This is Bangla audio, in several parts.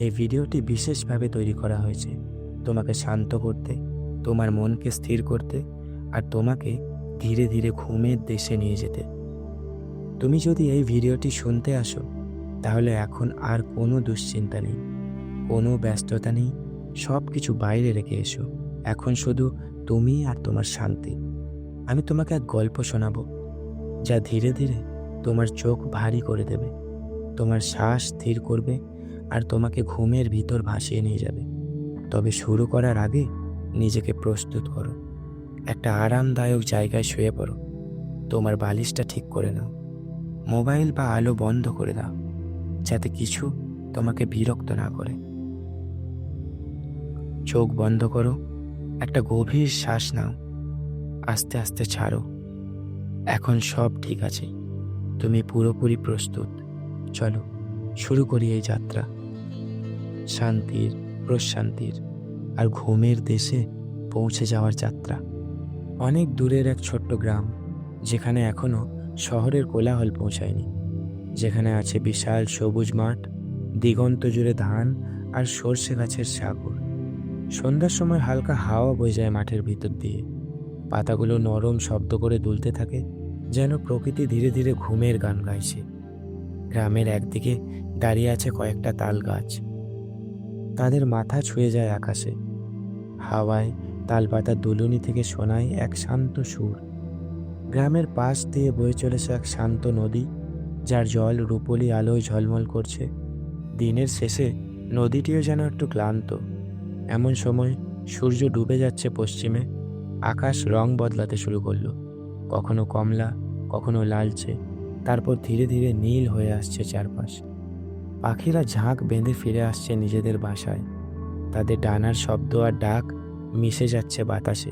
এই ভিডিওটি বিশেষভাবে তৈরি করা হয়েছে। তোমাকে শান্ত করতে, তোমার মনকে স্থির করতে আর তোমাকে ধীরে ধীরে ঘুমের দেশে নিয়ে যেতে। তুমি যদি এই ভিডিওটি শুনতে আসো, তাহলে এখন আর কোনো দুশ্চিন্তা নেই, কোনো ব্যস্ততা নেই সব কিছু বাইরে রেখে এসো। এখন শুধু তুমি আর তোমার শান্তি। আমি তোমাকে এক গল্প শোনাবো, যা ধীরে ধীরে তোমার চোখ ভারী করে দেবে, তোমার শ্বাস স্থির করবে আর তোমাকে ঘুমের ভিতর ভাসিয়ে নিয়ে যাবে। তবে শুরু করার আগে নিজেকে প্রস্তুত করো। একটা আরামদায়ক জায়গায় শুয়ে পড়ো। তোমার বালিশটা ঠিক করে নাও। মোবাইল বা আলো বন্ধ করে দাও, যাতে কিছু তোমাকে বিরক্ত না করে। চোখ বন্ধ করো, একটা গভীর শ্বাস নাও। আস্তে আস্তে ছাড়ো। এখন সব ঠিক আছে। তুমি পুরোপুরি প্রস্তুত। চলো, শুরু করি এই যাত্রা। শান্তির, প্রশান্তির আর ঘুমের দেশে পৌঁছে যাওয়ার যাত্রা। অনেক দূরের এক ছোট্ট গ্রাম, যেখানে এখনও শহরের কোলাহল পৌঁছায়নি, যেখানে আছে বিশাল সবুজ মাঠ, দিগন্ত জুড়ে ধান আর সর্ষে গাছের সাগর। সন্ধ্যার সময় হালকা হাওয়া বয়ে যায় মাঠের ভিতর দিয়ে। পাতাগুলো নরম শব্দ করে দুলতে থাকে, যেন প্রকৃতি ধীরে ধীরে ঘুমের গান গাইছে। গ্রামের একদিকে দাঁড়িয়ে আছে কয়েকটা তাল গাছ। তাদের মাথা ছুঁয়ে যায় আকাশে। হাওয়ায় তালপাতার দুলুনি থেকে শোনায় এক শান্ত সুর। গ্রামের পাশ দিয়ে বয়ে চলেছে এক শান্ত নদী, যার জল রূপলি আলোয় ঝলমল করছে। দিনের শেষে নদীটিও যেন একটু ক্লান্ত। এমন সময় সূর্য ডুবে যাচ্ছে পশ্চিমে। আকাশ রং বদলাতে শুরু করল। কখনো কমলা, কখনো লালচে। তারপর ধীরে ধীরে নীল হয়ে আসছে চারপাশ। পাখিরা ঝাঁক বেঁধে ফিরে আসছে নিজেদের বাসায়। তাদের ডানার শব্দ আর ডাক মিশে যাচ্ছে বাতাসে।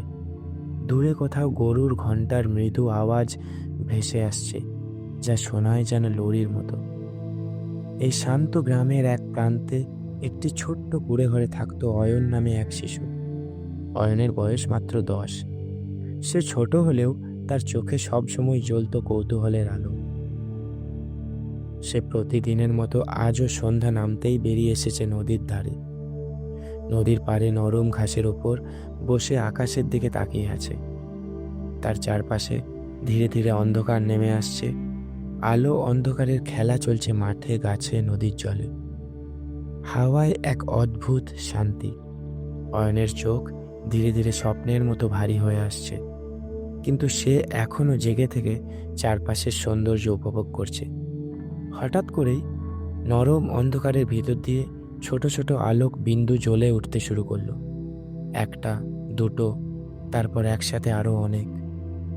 দূরে কোথাও গরুর ঘণ্টার মৃদু আওয়াজ ভেসে আসছে, যা শোনায় যেন লরির মতো। এই শান্ত গ্রামের এক প্রান্তে একটি ছোট্ট কুড়ে ঘরে থাকতো অয়ন নামে এক শিশু। অয়নের বয়স মাত্র দশ। সে ছোট হলেও তার চোখে সবসময় জ্বলত কৌতূহলের আলো। সে প্রতিদিনের মতো আজও সন্ধ্যা নামতেই বেরিয়ে এসেছে নদীর ধারে। নদীর পাড়ে নরম ঘাসের ওপর বসে আকাশের দিকে তাকিয়ে আছে। তার চারপাশে ধীরে ধীরে অন্ধকার নেমে আসছে। আলো অন্ধকারের খেলা চলছে মাঠে গাছে নদীর জলে। হাওয়ায় এক অদ্ভুত শান্তি। অয়নের চোখ ধীরে ধীরে স্বপ্নের মতো ভারী হয়ে আসছে। কিন্তু সে এখনও জেগে থেকে চারপাশের সৌন্দর্য উপভোগ করছে। হঠাৎ করেই নরম অন্ধকারের ভিতর দিয়ে ছোট ছোট আলোক বিন্দু জ্বলে উঠতে শুরু করল। একটা, দুটো, তারপর একসাথে আরও অনেক।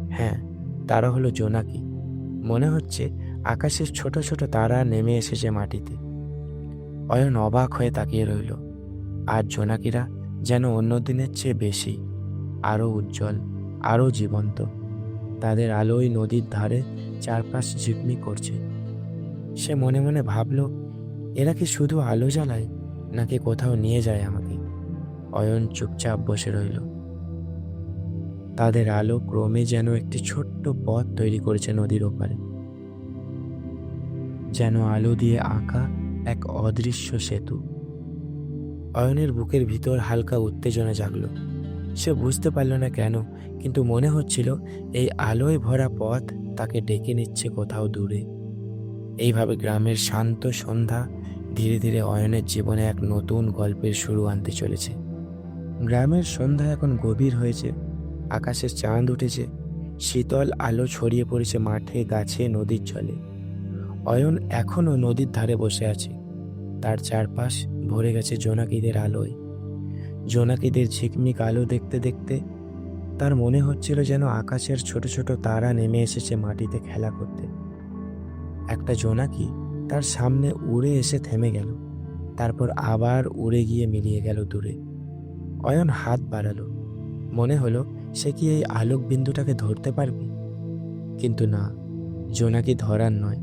হ্যাঁ তারা হলো জোনাকি। মনে হচ্ছে আকাশের ছোট ছোট তারা নেমে এসেছে মাটিতে। অয়ন অবাক হয়ে তাকিয়ে রইল। আর জোনাকিরা যেন অন্য দিনের চেয়ে বেশি আরও উজ্জ্বল আরও জীবন্ত। তাদের আলোয় নদীর ধারে চারপাশ ঝিকমি করছে। সে মনে মনে ভাবল, এরা কি শুধু আলো জ্বালায়, নাকি কোথাও নিয়ে যায় আমাকে? অয়ন চুপচাপ বসে রইল। তাদের আলো ক্রমে যেন একটি ছোট্ট পথ তৈরি করেছে নদীর ওপারে। যেন আলো দিয়ে আঁকা এক অদৃশ্য সেতু। অয়নের বুকের ভিতর হালকা উত্তেজনা জাগলো। সে বুঝতে পারল না কেন, কিন্তু মনে হচ্ছিল, এই আলোয় ভরা পথ তাকে ডেকে নিচ্ছে কোথাও দূরে। এইভাবে গ্রামের শান্ত সন্ধ্যা ধীরে ধীরে অয়নের জীবনে এক নতুন গল্পের শুরু আনতে চলেছে। গ্রামের সন্ধ্যা এখন গভীর হয়েছে আকাশের চাঁদ উঠেছে, শীতল আলো ছড়িয়ে পড়েছে মাঠে, গাছে, নদীর জলে। অয়ন এখনও নদীর ধারে বসে আছে। তার চারপাশ ভরে গেছে জোনাকিদের আলোয়। জোনাকিদের ঝিকমিক আলো দেখতে দেখতে তার মনে হচ্ছিল যেন আকাশের ছোট ছোট তারা নেমে এসেছে মাটিতে খেলা করতে। একটা জোনাকি তার সামনে উড়ে এসে থেমে গেল, তারপর আবার উড়ে গিয়ে মিলিয়ে গেল দূরে। অয়ন হাত বাড়ালো, মনে হলো সে কি এই আলোক বিন্দুটাকে ধরতে পারবে? কিন্তু না, জোনাকি ধরার নয়,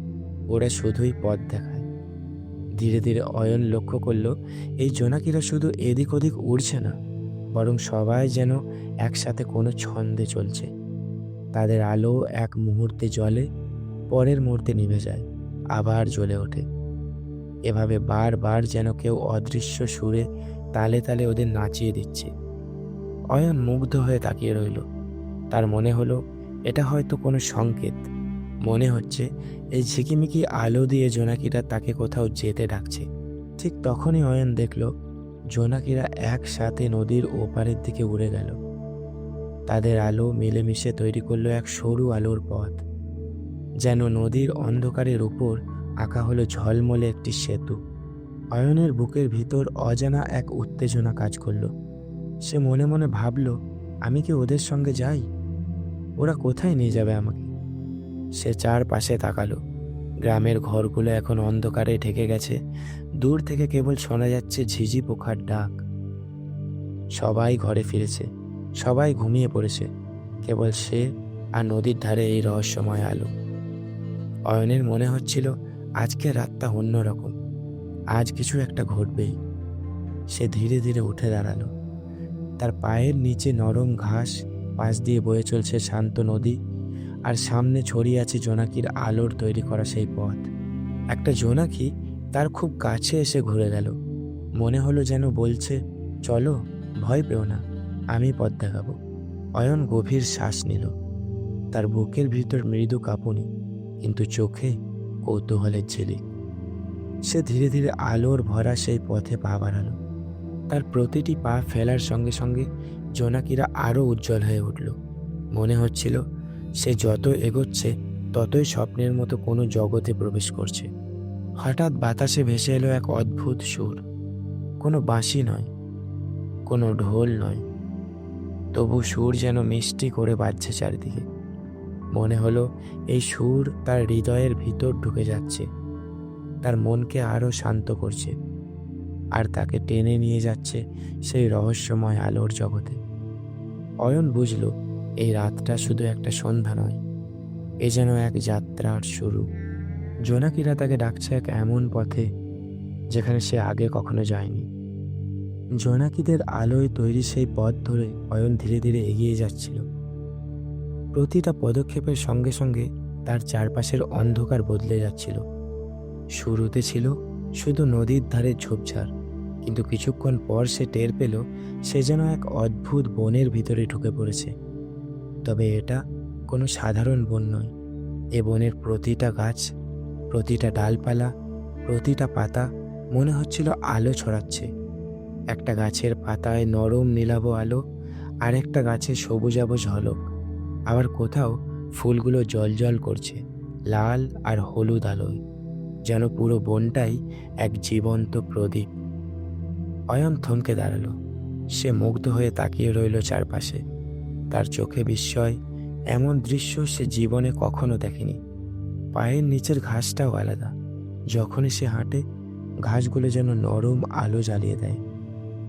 ওরা শুধুই পথ দেখায়। ধীরে ধীরে অয়ন লক্ষ্য করল, এই জোনাকিরা শুধু এদিক ওদিক উড়ছে না, বরং সবাই যেন একসাথে কোনো ছন্দে চলছে। তাদের আলো এক মুহূর্তে জ্বলে পরের মুহূর্তে নিভে যায়, আবার জ্বলে ওঠে। এভাবে বারবার যেন কেউ অদৃশ্য সুরে তালে তালে ওদের নাচিয়ে দিচ্ছে। অয়ন মুগ্ধ হয়ে তাকিয়ে রইল। তার মনে হলো, এটা হয়তো কোনো সংকেত। মনে হচ্ছে, এই ঝিকিমিকি আলো দিয়ে জোনাকিরা তাকে কোথাও যেতে ডাকছে। ঠিক তখনই অয়ন দেখল, জোনাকিরা একসাথে নদীর ওপারের দিকে উড়ে গেল। তাদের আলো মিলেমিশে তৈরি করল এক সরু আলোর পথ। যেন নদীর অন্ধকারের উপর আঁকা হলো ঝলমলে একটি সেতু। অয়নের বুকের ভিতর অজানা এক উত্তেজনা কাজ করল। সে মনে মনে ভাবল, আমি কি ওদের সঙ্গে যাই? ওরা কোথায় নিয়ে যাবে আমাকে? সে চারপাশে তাকালো। গ্রামের ঘরগুলো এখন অন্ধকারে ঢেকে গেছে। দূর থেকে কেবল শোনা যাচ্ছে ঝিঝি পোখার ডাক। সবাই ঘরে ফিরেছে। সবাই ঘুমিয়ে পড়েছে। কেবল সে আর নদীর ধারে এই রহস্যময় আলো। অয়নের মনে হচ্ছিল আজকের রাতটা অন্যরকম আজ কিছু একটা ঘটবেই। সে ধীরে ধীরে উঠে দাঁড়াল। তার পায়ের নিচে নরম ঘাস পাশ দিয়ে বয়ে চলছে শান্ত নদী আর সামনে ছড়িয়ে আছে জোনাকির আলোর তৈরি করা সেই পথ। একটা জোনাকি তার খুব কাছে এসে ঘুরে গেল। মনে হলো যেন বলছে, চলো, ভয় পেও না, আমি পথ দেখাবো। অয়ন গভীর শ্বাস নিল। তার বুকের ভিতর মৃদু কাঁপুনি কিন্তু চোখে কৌতূহলের ঝিলিক সে ধীরে ধীরে আলোর ভরা সেই পথে পা বাড়ালো। তার প্রতিটি পা ফেলার সঙ্গে সঙ্গে জোনাকিরা আরও উজ্জ্বল হয়ে উঠল। মনে হচ্ছিল সে যত এগোচ্ছে, ততই স্বপ্নের মতো কোনো জগতে প্রবেশ করছে। হঠাৎ বাতাসে ভেসে এলো এক অদ্ভুত সুর। কোনো বাঁশি নয়, কোনো ঢোল নয়। তবু সুর যেন মিষ্টি করে বাজছে চারিদিকে। মনে হলো এই সুর তার হৃদয়ের ভিতর ঢুকে যাচ্ছে। তার মনকে আরও শান্ত করছে। আর তাকে টেনে নিয়ে যাচ্ছে সেই রহস্যময় আলোর জগতে। অয়ন বুঝল, এই রাতটা শুধু একটা সন্ধ্যা নয়, এ যেন এক যাত্রার শুরু। জোনাকিরা তাকে ডাকছে এক এমন পথে যেখানে সে আগে কখনো যায়নি। জোনাকিদের আলোয় তৈরি সেই পথ ধরে অয়ন ধীরে ধীরে এগিয়ে যাচ্ছিল। প্রতিটা পদক্ষেপের সঙ্গে সঙ্গে তার চারপাশের অন্ধকার বদলে যাচ্ছিল। শুরুতে ছিল শুধু নদীর ধারে ঝোপঝাড়, কিন্তু কিছুক্ষণ পর সে টের পেল সে যেন এক অদ্ভুত বনের ভিতরে ঢুকে পড়েছে। তবে এটা কোনো সাধারণ বন নয়। এ বনের প্রতিটা গাছ, প্রতিটা ডালপালা, প্রতিটা পাতা মনে হচ্ছিল আলো ছড়াচ্ছে। একটা গাছের পাতায় নরম নীলাভ আলো আর একটা গাছে সবুজাব ঝলক। আবার কোথাও ফুলগুলো জল করছে, লাল আর হলুদ আলোয়, যেন পুরো বনটাই এক জীবন্ত প্রদীপ। অয়ন থমকে দাঁড়াল। সে মুগ্ধ হয়ে তাকিয়ে রইল চারপাশে। তার চোখে বিস্ময়, এমন দৃশ্য সে জীবনে কখনো দেখেনি। পায়ের নিচের ঘাসটাও আলাদা। যখনই সে হাঁটে, ঘাসগুলো যেন নরম আলো জ্বালিয়ে দেয়।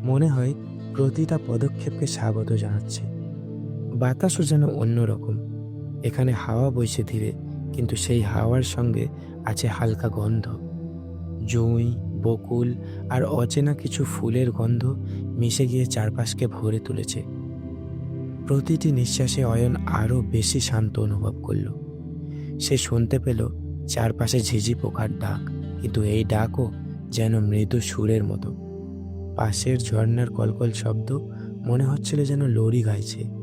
মনে হয় প্রতিটা পদক্ষেপকে স্বাগত জানাচ্ছে। বাতাসও যেন অন্যরকম। এখানে হাওয়া বইছে ধীরে, কিন্তু সেই হাওয়ার সঙ্গে আছে হালকা গন্ধ। জুঁই, বকুল আর অচেনা কিছু ফুলের গন্ধ মিশে গিয়ে চারপাশকে ভরে তুলেছে। প্রতিটি নিঃশ্বাসে অয়ন আরও বেশি শান্ত অনুভব করল। সে শুনতে পেল চারপাশে ঝিঝি পোকার ডাক, কিন্তু এই ডাকও যেন মৃদু সুরের মতো। পাশের ঝর্ণার কলকল শব্দ মনে হচ্ছিল যেন লরি গাইছে।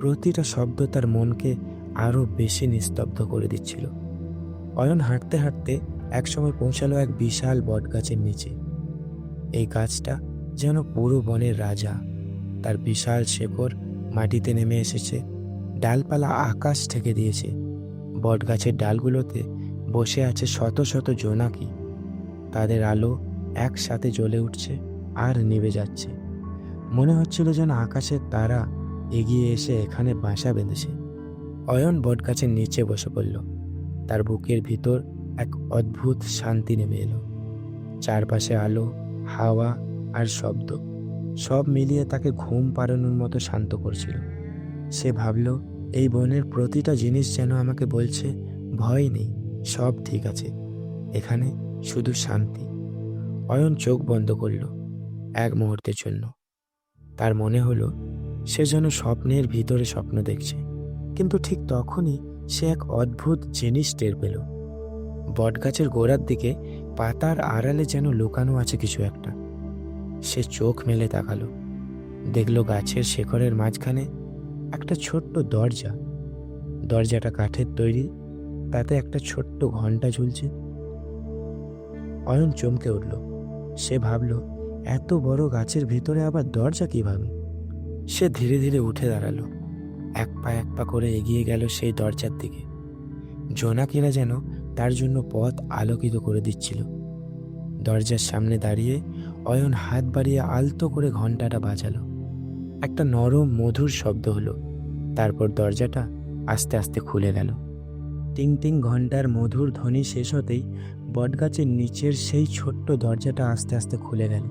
প্রতিটা শব্দ তার মনকে আরও বেশি নিস্তব্ধ করে দিচ্ছিল। অয়ন হাঁটতে হাঁটতে একসময় পৌঁছালো এক বিশাল বটগাছের নিচে। এই গাছটা যেন পুরো বনের রাজা। তার বিশাল শেকড় মাটিতে নেমে এসেছে। ডালপালা আকাশ থেকে দিয়েছে। বটগাছের ডালগুলোতে বসে আছে শত শত জোনাকি। তাদের আলো একসাথে জ্বলে উঠছে আর নিভে যাচ্ছে। মনে হচ্ছিল যেন আকাশের তারা এগিয়ে এসে এখানে বাসা বেঁধেছে। অয়ন বটগাছের নিচে বসে পড়ল। তার বুকের ভিতর এক অদ্ভুত শান্তি নেমে এলো। চারপাশে আলো, হাওয়া আর শব্দ, সব মিলিয়ে তাকে ঘুম পাড়ানোর মতো শান্ত করছিল। সে ভাবল, এই বনের প্রতিটা জিনিস যেন আমাকে বলছে, ভয় নেই, সব ঠিক আছে। এখানে শুধু শান্তি। অয়ন চোখ বন্ধ করল এক মুহূর্তের জন্য। তার মনে হলো সে যেন স্বপ্নের ভিতরে স্বপ্ন দেখছে। কিন্তু ঠিক তখনই সে এক অদ্ভুত জিনিস টের পেল। বটগাছের গোড়ার দিকে পাতার আড়ালে যেন লুকানো আছে কিছু একটা। সে চোখ মেলে তাকালো। দেখল গাছের শেকড়ের মাঝখানে একটা ছোট্ট দরজা। দরজাটা কাঠের তৈরি, তাতে একটা ছোট্ট ঘণ্টা ঝুলছে। অয়ন চমকে উঠল। সে ভাবল, এত বড় গাছের ভিতরে আবার দরজা কীভাবে? সে ধীরে ধীরে উঠে দাঁড়াল। এক পা এক পা করে এগিয়ে গেল সেই দরজার দিকে। জোনাকিরা যেন তার জন্য পথ আলোকিত করে দিচ্ছিল। দরজার সামনে দাঁড়িয়ে অয়ন হাত বাড়িয়ে আলতো করে ঘন্টাটা বাজালো। একটা নরম, মধুর শব্দ হলো। তারপর দরজাটা আস্তে আস্তে খুলে গেল। টিং টিং ঘণ্টার মধুর ধ্বনি শেষ হতেই বটগাছের নিচের সেই ছোট্ট দরজাটা আস্তে আস্তে খুলে গেল।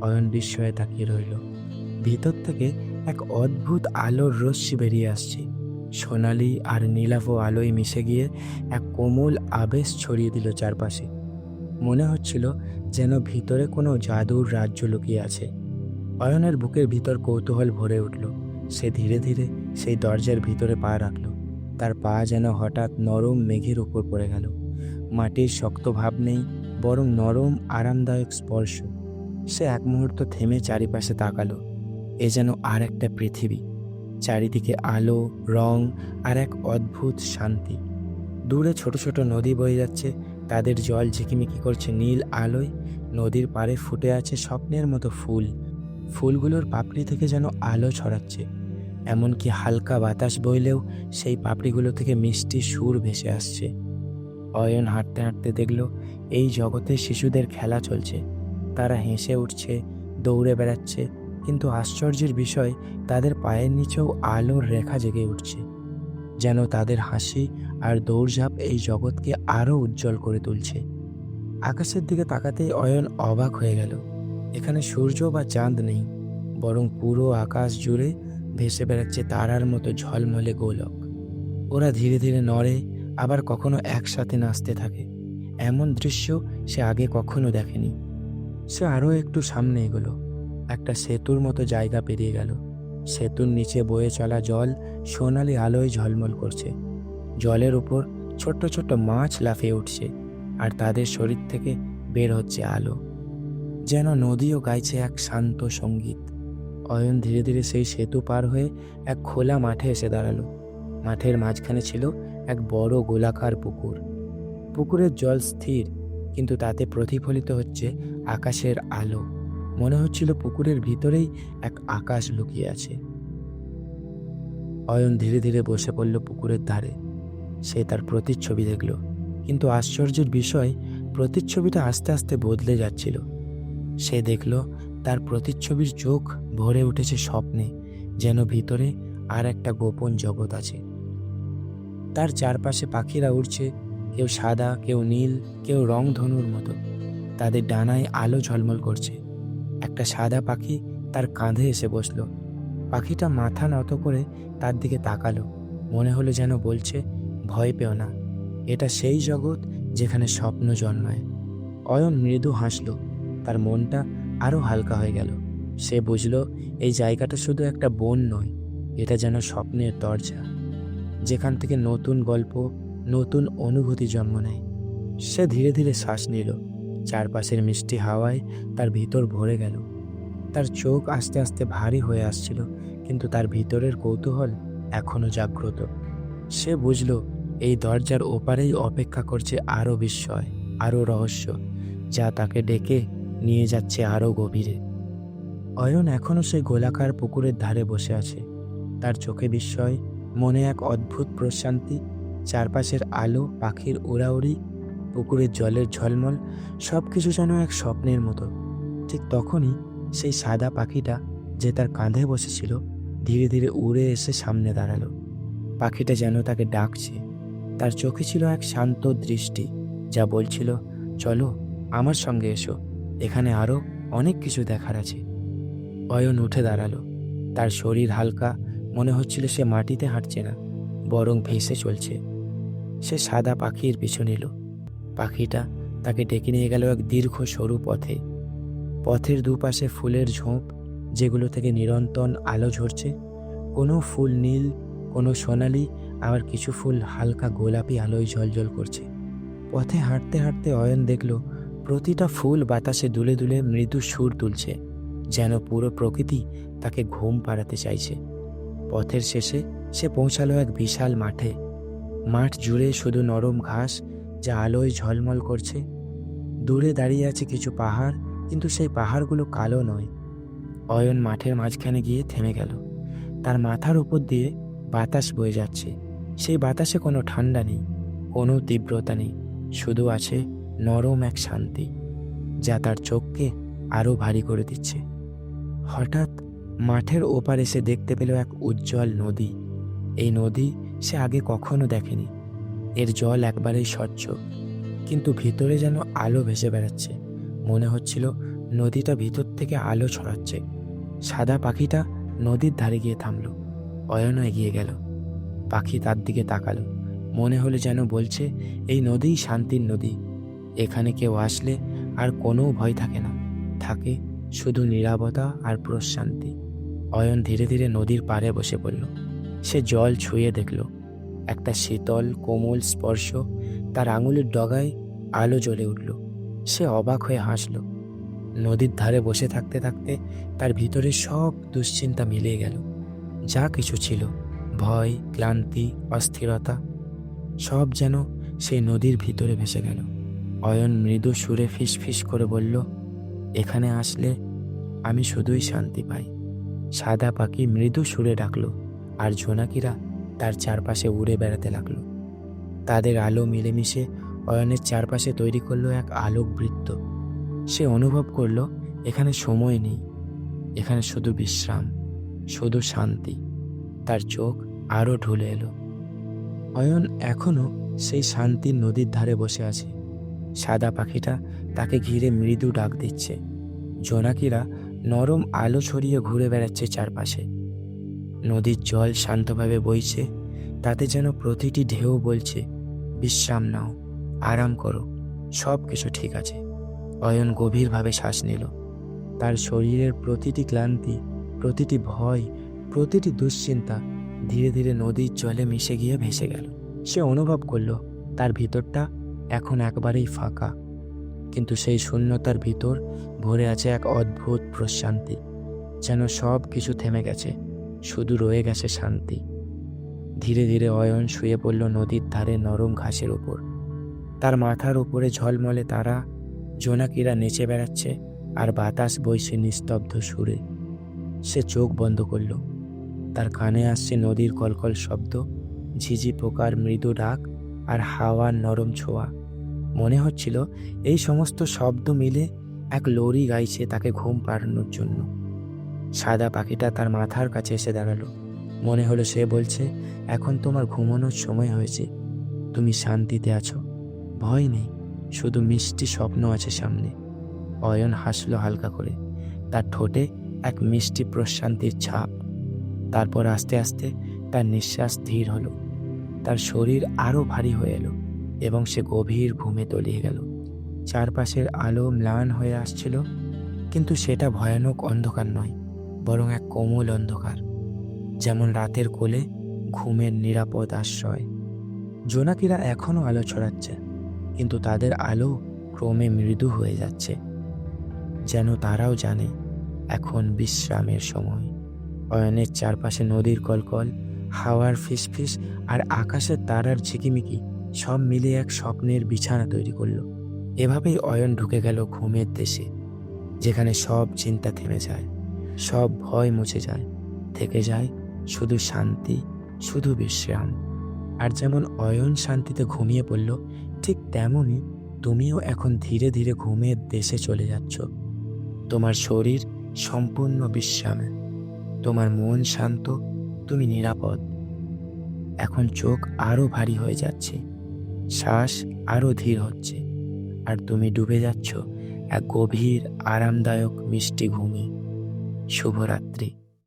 অয়ন বিস্ময়ে তাকিয়ে রইল। ভিতর থেকে এক অদ্ভুত আলোর রশ্মি বেরিয়ে আসছে। সোনালি আর নীলাভ আলোয় মিশে গিয়ে এক কোমল আবেশ ছড়িয়ে দিল চারপাশে। মনে হচ্ছিল যেন ভিতরে কোনো জাদুর রাজ্য লুকিয়ে আছে। অয়নের বুকের ভিতর কৌতূহল ভরে উঠল। সে ধীরে ধীরে সেই দরজার ভিতরে পা রাখল। তার পা যেন হঠাৎ নরম মেঘের উপর পড়ে গেল। মাটির শক্ত ভাব নেই, বরং নরম, আরামদায়ক স্পর্শ। সে এক মুহূর্ত থেমে চারিপাশে তাকালো। এ যেন আর একটা পৃথিবী, চারিদিকে আলো, রং আর এক অদ্ভুত শান্তি। দূরে ছোট ছোট নদী বয়ে যাচ্ছে, তাদের জল ঝিকিমিকি করছে নীল আলোয়, নদীর পাড়ে ফুটে আছে স্বপ্নের মতো ফুল। ফুলগুলোর পাপড়ি থেকে যেন আলো ছড়াচ্ছে, এমনকি হালকা বাতাস বইলেও সেই পাপড়িগুলো থেকে মিষ্টি সুর ভেসে আসছে। অয়ন হাঁটতে হাঁটতে দেখল, এই জগতে শিশুদের খেলা চলছে। তারা হেসে উঠছে, দৌড়ে বেড়াচ্ছে কিন্তু আশ্চর্যের বিষয়, তাদের পায়ের নিচেও আলোর রেখা জেগে উঠছে, যেন তাদের হাসি আর দৌড়ঝাঁপ এই জগৎকে আরও উজ্জ্বল করে তুলছে। আকাশের দিকে তাকাতেই অয়ন অবাক হয়ে গেল। এখানে সূর্য বা চাঁদ নেই, বরং পুরো আকাশ জুড়ে ভেসে বেড়াচ্ছে তারার মতো ঝলমলে গোলক। ওরা ধীরে ধীরে নড়ে, আবার কখনো একসাথে নাচতে থাকে। এমন দৃশ্য সে আগে কখনো দেখেনি। সে আরও একটু সামনে এগোলো। একটা সেতুর মতো জায়গা পেরিয়ে গেল। সেতুর নিচে বয়ে চলা জল সোনালি আলোয় ঝলমল করছে। জলের উপর ছোট্ট ছোট্ট মাছ লাফিয়ে উঠছে আর তাদের শরীর থেকে বের হচ্ছে আলো। যেন নদীও গাইছে এক শান্ত সংগীত। অয়ন ধীরে ধীরে সেই সেতু পার হয়ে এক খোলা মাঠে এসে দাঁড়াল। মাঠের মাঝখানে ছিল এক বড় গোলাকার পুকুর। পুকুরের জল স্থির, কিন্তু তাতে প্রতিফলিত হচ্ছে আকাশের আলো। মনে হচ্ছিল পুকুরের ভিতরেই এক আকাশ লুকিয়ে আছে। অয়ন ধীরে ধীরে বসে পড়ল পুকুরের ধারে। সে তার প্রতিচ্ছবি দেখল, কিন্তু আশ্চর্যের বিষয়, প্রতিচ্ছবিটা আস্তে আস্তে বদলে যাচ্ছিল। সে দেখল, তার প্রতিচ্ছবির চোখ ভরে উঠেছে স্বপ্নে, যেন ভিতরে আর একটা গোপন জগৎ আছে। তার চারপাশে পাখিরা উড়ছে, কেউ সাদা, কেউ নীল, কেউ রং ধনুর মতো। তাদের ডানায় আলো ঝলমল করছে। একটা সাদা পাখি তার কাঁধে এসে বসল। পাখিটা মাথা নত করে তার দিকে তাকালো। মনে হলো যেন বলছে, ভয় পেও না। এটা সেই জগৎ যেখানে স্বপ্ন জন্মায়। অয়ন মৃদু হাসল। তার মনটা আরও হালকা হয়ে গেল। সে বুঝলো, এই জায়গাটা শুধু একটা বন নয়, এটা যেন স্বপ্নের দরজা, যেখান থেকে নতুন গল্প, নতুন অনুভূতি জন্ম নেয়। সে ধীরে ধীরে শ্বাস নিল। চারপাশের মিষ্টি হাওয়ায় তার ভিতর ভরে গেল। তার চোখ আস্তে আস্তে ভারী হয়ে আসছিল, কিন্তু তার ভিতরের কৌতূহল এখনও জাগ্রত। সে বুঝল, এই দরজার ওপারেই অপেক্ষা করছে আরও বিস্ময়, আরও রহস্য, যা তাকে ডেকে নিয়ে যাচ্ছে আরও গভীরে। অয়ন এখনও সেই গোলাকার পুকুরের ধারে বসে আছে। তার চোখে বিস্ময়, মনে এক অদ্ভুত প্রশান্তি, চারপাশের আলো, পাখির উড়াউড়ি পুকুরের জলের ঝলমল সব কিছু যেন এক স্বপ্নের মতো। ঠিক তখনই সেই সাদা পাখিটা যে তার কাঁধে বসেছিল, ধীরে ধীরে উড়ে এসে সামনে দাঁড়াল। পাখিটা যেন তাকে ডাকছে। তার চোখে ছিল এক শান্ত দৃষ্টি, যা বলছিল, চলো, আমার সঙ্গে এসো। এখানে আরও অনেক কিছু দেখার আছে। অয়ন উঠে দাঁড়াল। তার শরীর হালকা, মনে হচ্ছিল সে মাটিতে হাঁটছে না, বরং ভেসে চলছে। সে সাদা পাখির পিছু নিল। পাখিটা তাকে ডেকে নিয়ে গেল এক দীর্ঘ সরু পথে। পথের দুপাশে ফুলের ঝোঁপ, যেগুলো থেকে নিরন্তন আলো ঝরছে। কোনো ফুল নীল, কোনো সোনালি, আবার কিছু ফুল হালকা গোলাপি আলোয় ঝলঝল করছে। পথে হাঁটতে হাঁটতে অয়ন দেখল, প্রতিটা ফুল বাতাসে দুলে দুলে মৃদু সুর তুলছে, যেন পুরো প্রকৃতি তাকে ঘুম পাড়াতে চাইছে। পথের শেষে সে পৌঁছালো এক বিশাল মাঠে। মাঠ জুড়ে শুধু নরম ঘাস যা আলোয় ঝলমল করছে। দূরে দাঁড়িয়ে আছে কিছু পাহাড়, কিন্তু সেই পাহাড়গুলো কালো নয়। অয়ন মাঠের মাঝখানে গিয়ে থেমে গেল। তার মাথার উপর দিয়ে বাতাস বয়ে যাচ্ছে। সেই বাতাসে কোনো ঠান্ডা নেই, কোনো তীব্রতা নেই, শুধু আছে নরম এক শান্তি, যা তার চোখকে আরও ভারী করে দিচ্ছে। হঠাৎ মাঠের ওপারে সে দেখতে পেল এক উজ্জ্বল নদী। এই নদী সে আগে কখনো দেখেনি। এর জল একবারেই স্বচ্ছ, কিন্তু ভিতরে যেন আলো ভেসে বেড়াচ্ছে। মনে হচ্ছিল নদীটা ভিতর থেকে আলো ছড়াচ্ছে। সাদা পাখিটা নদীর ধারে গিয়ে থামল। অয়নও এগিয়ে গেল। পাখি তার দিকে তাকালো। মনে হলো যেন বলছে, এই নদীই শান্তির নদী। এখানে কেউ আসলে আর কোনো ভয় থাকে না। থাকে শুধু নীরবতা আর প্রশান্তি। অয়ন ধীরে ধীরে নদীর পাড়ে বসে পড়ল। সে জল ছুঁয়ে দেখল। একটা শীতল, কোমল স্পর্শ তার আঙুলের ডগায় আলো জ্বলে উঠল। সে অবাক হয়ে হাসল। নদীর ধারে বসে থাকতে থাকতে তার ভিতরে সব দুশ্চিন্তা মিলিয়ে গেল। যা কিছু ছিল, ভয়, ক্লান্তি, অস্থিরতা, সব যেন সেই নদীর ভিতরে ভেসে গেল। অয়ন মৃদু সুরে ফিস ফিস করে বলল, এখানে আসলে আমি শুধুই শান্তি পাই। সাদা পাখি মৃদু সুরে ডাকল, আর জোনাকিরা তার চারপাশে উড়ে বেড়াতে লাগল। তাদের আলো মিলেমিশে অয়নের চারপাশে তৈরি করল এক আলোক বৃত্ত সে অনুভব করল, এখানে সময় নেই। এখানে শুধু বিশ্রাম, শুধু শান্তি। তার চোখ আরও ঢুলে এলো। অয়ন এখনও সেই শান্তির নদীর ধারে বসে আছে। সাদা পাখিটা তাকে ঘিরে মৃদু ডাক দিচ্ছে। জোনাকিরা নরম আলো ছড়িয়ে ঘুরে বেড়াচ্ছে চারপাশে। নদীর জল শান্তভাবে বইছে। তাতে যেন প্রতিটি ঢেউ বলছে, বিশ্রাম নাও, আরাম করো সব কিছু ঠিক আছে। অয়ন গভীরভাবে শ্বাস নিল। তার শরীরের প্রতিটি ক্লান্তি, প্রতিটি ভয়, প্রতিটি দুশ্চিন্তা ধীরে ধীরে নদীর জলে মিশে গিয়ে ভেসে গেল। সে অনুভব করল, তার ভিতরটা এখন একবারেই ফাঁকা। কিন্তু সেই শূন্যতার ভিতর ভরে আছে এক অদ্ভুত প্রশান্তি, যেন সব কিছু থেমে গেছে, শুধু রয়ে গেছে শান্তি। ধীরে ধীরে অয়ন শুয়ে পড়ল নদীর ধারে নরম ঘাসের ওপর তার মাথার উপরে ঝলমলে তারা, জোনাকিরা নেচে বেড়াচ্ছে আর বাতাস বইছে নিস্তব্ধ সুরে। সে চোখ বন্ধ করল। তার কানে আসছে নদীর কলকল শব্দ, ঝিঝি পোকার মৃদু ডাক আর হাওয়ার নরম ছোঁয়া। মনে হচ্ছিল এই সমস্ত শব্দ মিলে এক লরি গাইছে তাকে ঘুম পাড়ানোর জন্য। সাদা পাখিটা তার মাথার কাছে এসে দাঁড়াল। মনে হলো সে বলছে, এখন তোমার ঘুমানোর সময় হয়েছে। তুমি শান্তিতে আছো? ভয় নেই। শুধু মিষ্টি স্বপ্ন আছে সামনে। অয়ন হাসলো হালকা করে। তার ঠোঁটে এক মিষ্টি প্রশান্তির ছাপ। তারপর আস্তে আস্তে তার নিঃশ্বাস ধীর হলো। তার শরীর আরও ভারী হয়ে এলো এবং সে গভীর ঘুমে তলিয়ে গেল। চারপাশের আলো ম্লান হয়ে আসছিল, কিন্তু সেটা ভয়ানক অন্ধকার নয়, বরং এক কোমল অন্ধকার। যেমন রাতের কোলে ঘুমের নিরাপদ আশ্রয়। জোনাকিরা এখনও আলো ছড়াচ্ছে, কিন্তু তাদের আলো ক্রমে মৃদু হয়ে যাচ্ছে। যেন তারাও জানে, এখন বিশ্রামের সময়। অয়নের চারপাশে নদীর কলকল, হাওয়ার ফিসফিস আর আকাশের তারার ঝিকিমিকি সব মিলে এক স্বপ্নের বিছানা তৈরি করল। এভাবেই অয়ন ঢুকে গেল ঘুমের দেশে, যেখানে সব চিন্তা থেমে যায়, সব ভয় মুছে যায়, থেকে যায় শুধু শান্তি, শুধু বিশ্রাম। আর যেমন অয়ন শান্তিতে ঘুমিয়ে পড়ল, ঠিক তেমনই তুমিও এখন ধীরে ধীরে ঘুমের দেশে চলে যাচ্ছ। তোমার শরীর সম্পূর্ণ বিশ্রামে। তোমার মন শান্ত, তুমি নিরাপদ। এখন চোখ আরও ভারী হয়ে যাচ্ছে, শ্বাস আরও ধীর হচ্ছে, আর তুমি ডুবে যাচ্ছ এক গভীর, আরামদায়ক মিষ্টি ঘুমে। শুভরাত্রি।